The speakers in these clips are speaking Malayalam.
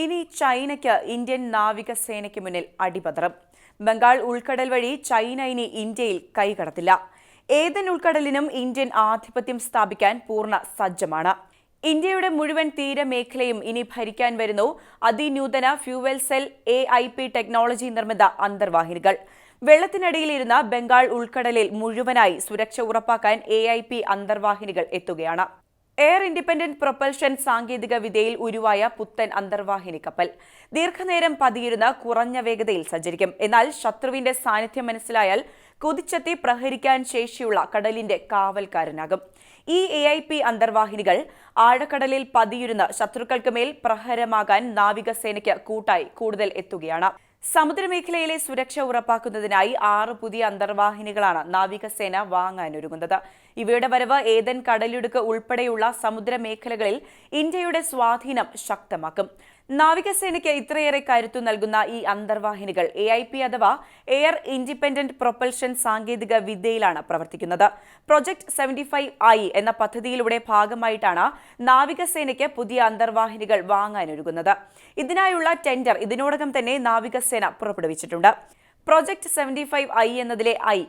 ഇനി ചൈനയ്ക്ക് ഇന്ത്യൻ നാവികസേനയ്ക്ക് മുന്നിൽ അടിപതറും. ബംഗാൾ ഉൾക്കടൽ വഴി ചൈന ഇനി ഇന്ത്യയിൽ കൈകടത്തില്ല. ഏതൻ ഉൾക്കടലിനും ഇന്ത്യൻ ആധിപത്യം സ്ഥാപിക്കാൻ പൂർണ സജ്ജമാണ്. ഇന്ത്യയുടെ മുഴുവൻ തീരമേഖലയും ഇനി ഭരിക്കാൻ വരുന്നു അതിനൂതന fuel cell A I P technology നിർമ്മിത അന്തർവാഹിനികൾ. വെള്ളത്തിനടിയിലിരുന്ന ബംഗാൾ ഉൾക്കടലിൽ മുഴുവനായി സുരക്ഷ ഉറപ്പാക്കാൻ എ ഐ പി അന്തർവാഹിനികൾ എത്തുകയാണ്. എയർ ഇൻഡിപെൻഡന്റ് പ്രൊപ്പൽഷൻ സാങ്കേതിക വിദ്യയിൽ ഉരുവായ പുത്തൻ അന്തർവാഹിനി കപ്പൽ. ദീർഘനേരം പതിയിരുന്ന കുറഞ്ഞ വേഗതയിൽ സഞ്ചരിക്കും. എന്നാൽ ശത്രുവിന്റെ സാന്നിധ്യം മനസ്സിലായാൽ കുതിച്ചെത്തി പ്രഹരിക്കാൻ ശേഷിയുള്ള കടലിന്റെ കാവൽക്കാരനാകും. ഈ എ ഐ പി അന്തർവാഹിനികൾ ആഴക്കടലിൽ പതിയിരുന്ന ശത്രുക്കൾക്ക് മേൽ പ്രഹരമാകാൻ നാവികസേനയ്ക്ക് കൂട്ടായി കൂടുതൽ എത്തുകയാണ്. സമുദ്രമേഖലയിലെ സുരക്ഷ ഉറപ്പാക്കുന്നതിനായി ആറ് പുതിയ അന്തർവാഹിനികളാണ് നാവികസേന വാങ്ങാനൊരുങ്ങുന്നത്. ഇവയുടെ വരവ് ഏതൻ കടലിടുക്ക് ഉൾപ്പെടെയുള്ള സമുദ്രമേഖലകളിൽ ഇന്ത്യയുടെ സ്വാധീനം ശക്തമാക്കും. നാവികസേനയ്ക്ക് ഇത്രയേറെ കരുത്തു നൽകുന്ന ഈ അന്തർവാഹിനികൾ എ ഐ പി അഥവാ എയർ ഇൻഡിപെൻഡന്റ് പ്രൊപ്പൽഷൻ സാങ്കേതിക വിദ്യയിലാണ് പ്രവർത്തിക്കുന്നത്. പ്രൊജക്ട് സെവന്റി ഫൈവ് ഐ എന്ന പദ്ധതിയിലൂടെ ഭാഗമായിട്ടാണ് നാവികസേനയ്ക്ക് പുതിയ അന്തർവാഹിനികൾ വാങ്ങാനൊരുങ്ങുന്നത് ഇതിനായുള്ള ടെൻഡർ ഇതിനോടകം തന്നെ നാവികസേന പുറപ്പെടുവിച്ചിട്ടുണ്ട്. പ്രൊജക്ട് സെവന്റി ഫൈവ് ഐ എന്നതിലെ ഐ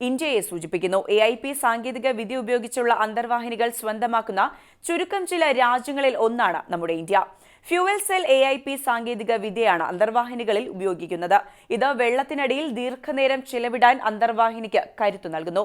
ഇന്ത്യയെ സൂചിപ്പിക്കുന്നു. എ ഐ പി സാങ്കേതിക വിദ്യ ഉപയോഗിച്ചുള്ള അന്തർവാഹിനികൾ സ്വന്തമാക്കുന്ന ചുരുക്കം ചില രാജ്യങ്ങളിൽ ഒന്നാണ് നമ്മുടെ India. Fuel cell A I P സാങ്കേതിക വിദ്യയാണ് അന്തർവാഹിനികളിൽ ഉപയോഗിക്കുന്നത്. ഇത് വെള്ളത്തിനടിയിൽ ദീർഘനേരം ചിലവിടാൻ അന്തർവാഹിനിക്ക് കരുത്തു നൽകുന്നു.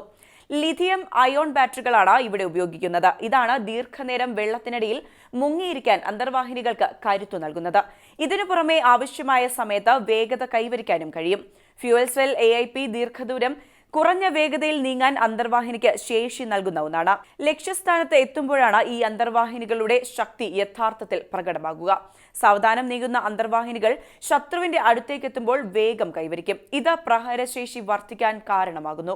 ലിഥിയം അയോൺ ബാറ്ററികളാണ് ഇവിടെ ഉപയോഗിക്കുന്നത്. ഇതാണ് ദീർഘനേരം വെള്ളത്തിനടിയിൽ മുങ്ങിയിരിക്കാൻ അന്തർവാഹിനികൾക്ക് കരുത്തു നൽകുന്നത്. ഇതിനു പുറമെ ആവശ്യമായ സമയത്ത് വേഗത കൈവരിക്കാനും കഴിയും. Fuel cell A I P ദീർഘദൂരം കുറഞ്ഞ വേഗതയിൽ നീങ്ങാൻ അന്തർവാഹിനിക്ക് ശേഷി നൽകുന്ന ഒന്നാണ്. ലക്ഷ്യസ്ഥാനത്ത് എത്തുമ്പോഴാണ് ഈ അന്തർവാഹിനികളുടെ ശക്തി യഥാർത്ഥത്തിൽ പ്രകടമാകുക. സാവധാനം നീങ്ങുന്ന അന്തർവാഹിനികൾ ശത്രുവിന്റെ അടുത്തേക്ക് എത്തുമ്പോൾ വേഗം കൈവരിക്കും. ഇത് പ്രഹരശേഷി വർദ്ധിക്കാൻ കാരണമാകുന്നു.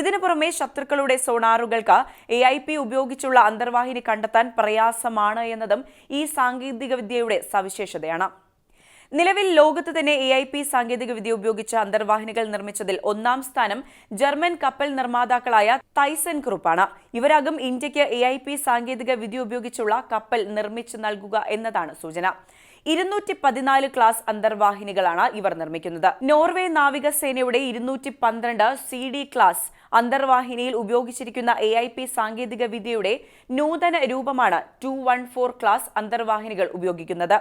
ഇതിനു പുറമെ ശത്രുക്കളുടെ സോണാറുകൾക്ക് എ ഐ പി ഉപയോഗിച്ചുള്ള അന്തർവാഹിനി കണ്ടെത്താൻ പ്രയാസമാണ് എന്നതും ഈ സാങ്കേതികവിദ്യയുടെ സവിശേഷതയാണ്. നിലവിൽ ലോകത്ത് തന്നെ എ ഐ പി സാങ്കേതികവിദ്യ ഉപയോഗിച്ച് അന്തർവാഹിനികൾ നിർമ്മിച്ചതിൽ ഒന്നാം സ്ഥാനം ജർമ്മൻ കപ്പൽ നിർമ്മാതാക്കളായ തൈസൻ ഗ്രൂപ്പാണ് ഇവരാകും ഇന്ത്യയ്ക്ക് എ ഐ പി സാങ്കേതിക വിദ്യ ഉപയോഗിച്ചുള്ള കപ്പൽ നിർമ്മിച്ചു നൽകുക എന്നതാണ് സൂചന. ഇരുന്നൂറ്റി പതിനാല് ക്ലാസ് അന്തർവാഹിനികളാണ് ഇവർ നിർമ്മിക്കുന്നത്. നോർവേ നാവികസേനയുടെ ഇരുന്നൂറ്റി പന്ത്രണ്ട് സി ഡി ക്ലാസ് അന്തർവാഹിനിയിൽ ഉപയോഗിച്ചിരിക്കുന്ന എ ഐ പി സാങ്കേതിക വിദ്യയുടെ നൂതന രൂപമാണ് ടു വൺ ഫോർ ക്ലാസ് അന്തർവാഹിനികൾ ഉപയോഗിക്കുന്നത്.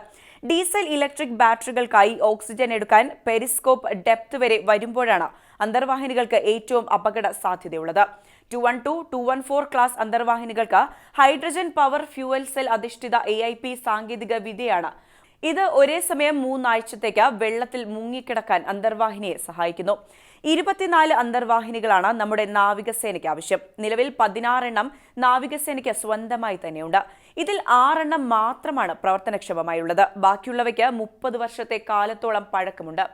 ഡീസൽ ഇലക്ട്രിക് ബാറ്ററികൾക്കായി ഓക്സിജൻ എടുക്കാൻ പെരിസ്കോപ്പ് ഡെപ്ത് വരെ വരുമ്പോഴാണ് അന്തർവാഹിനികൾക്ക് ഏറ്റവും അപകട സാധ്യതയുള്ളത്. Two one two two one four class അന്തർവാഹിനികൾക്ക് hydrogen power fuel cell അധിഷ്ഠിത എ ഐ പി സാങ്കേതിക വിദ്യയാണ് ഇത് ഒരേ സമയം മൂന്നാഴ്ചത്തേക്ക് വെള്ളത്തിൽ മുങ്ങിക്കിടക്കാൻ അന്തർവാഹിനിയെ സഹായിക്കുന്നു. ഇരുപത്തിനാല് അന്തർവാഹിനികളാണ് നമ്മുടെ നാവികസേനയ്ക്ക് ആവശ്യം. നിലവിൽ പതിനാറെണ്ണം നാവികസേനയ്ക്ക് സ്വന്തമായി തന്നെയുണ്ട്. ഇതിൽ ആറെണ്ണം മാത്രമാണ് പ്രവർത്തനക്ഷമമായുള്ളത്. ബാക്കിയുള്ളവയ്ക്ക് മുപ്പത് വർഷത്തെ കാലത്തോളം പഴക്കമുണ്ട്.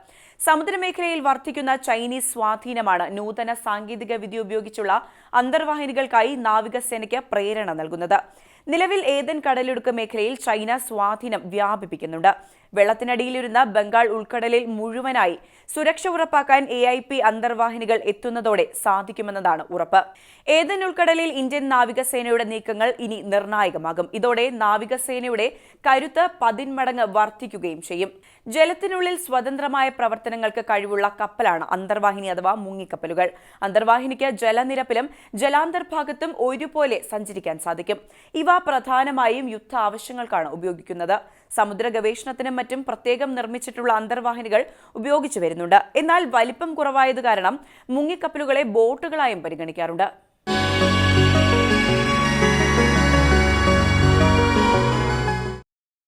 സമുദ്രമേഖലയിൽ വർദ്ധിക്കുന്ന ചൈനീസ് സ്വാധീനമാണ് നൂതന സാങ്കേതിക വിദ്യ ഉപയോഗിച്ചുള്ള അന്തർവാഹിനികൾക്കായി നാവികസേനയ്ക്ക് പ്രേരണ നൽകുന്നത്. നിലവിൽ ഏതൻ കടലിടുക്ക് മേഖലയിൽ ചൈന സ്വാധീനം വ്യാപിപ്പിക്കുന്നുണ്ട്. വെള്ളത്തിനടിയിലിരുന്ന ബംഗാൾ ഉൾക്കടലിൽ മുഴുവനായി സുരക്ഷ ഉറപ്പാക്കാൻ എ ഐ പി അന്തർവാഹിനികൾ എത്തുന്നതോടെ സാധിക്കുമെന്നതാണ് ഉറപ്പ്. ഏതൻ ഉൾക്കടലിൽ ഇന്ത്യൻ നാവികസേനയുടെ നീക്കങ്ങൾ ഇനി നിർണായകമാകും. ഇതോടെ നാവികസേനയുടെ കരുത്ത് പതിന്മടങ്ങ് വർദ്ധിക്കുകയും ചെയ്യും. ജലത്തിനുള്ളിൽ സ്വതന്ത്രമായ പ്രവർത്തനങ്ങൾക്ക് കഴിവുള്ള കപ്പലാണ് അന്തർവാഹിനി അഥവാ മുങ്ങിക്കപ്പലുകൾ. അന്തർവാഹിനിക്ക് ജലനിരപ്പിലും ജലാന്തർഭാഗത്തും ഒരുപോലെ സഞ്ചരിക്കാൻ സാധിക്കും. ഇവ പ്രധാനമായും യുദ്ധ ആവശ്യങ്ങൾക്കാണ് ഉപയോഗിക്കുന്നത്. സമുദ്ര ഗവേഷണത്തിനും മറ്റും പ്രത്യേകം നിർമ്മിച്ചിട്ടുള്ള അന്തർവാഹിനികൾ ഉപയോഗിച്ചു വരുന്നുണ്ട്. എന്നാൽ വലിപ്പം കുറവായത് കാരണം മുങ്ങിക്കപ്പലുകളെ ബോട്ടുകളായും പരിഗണിക്കാറുണ്ട്.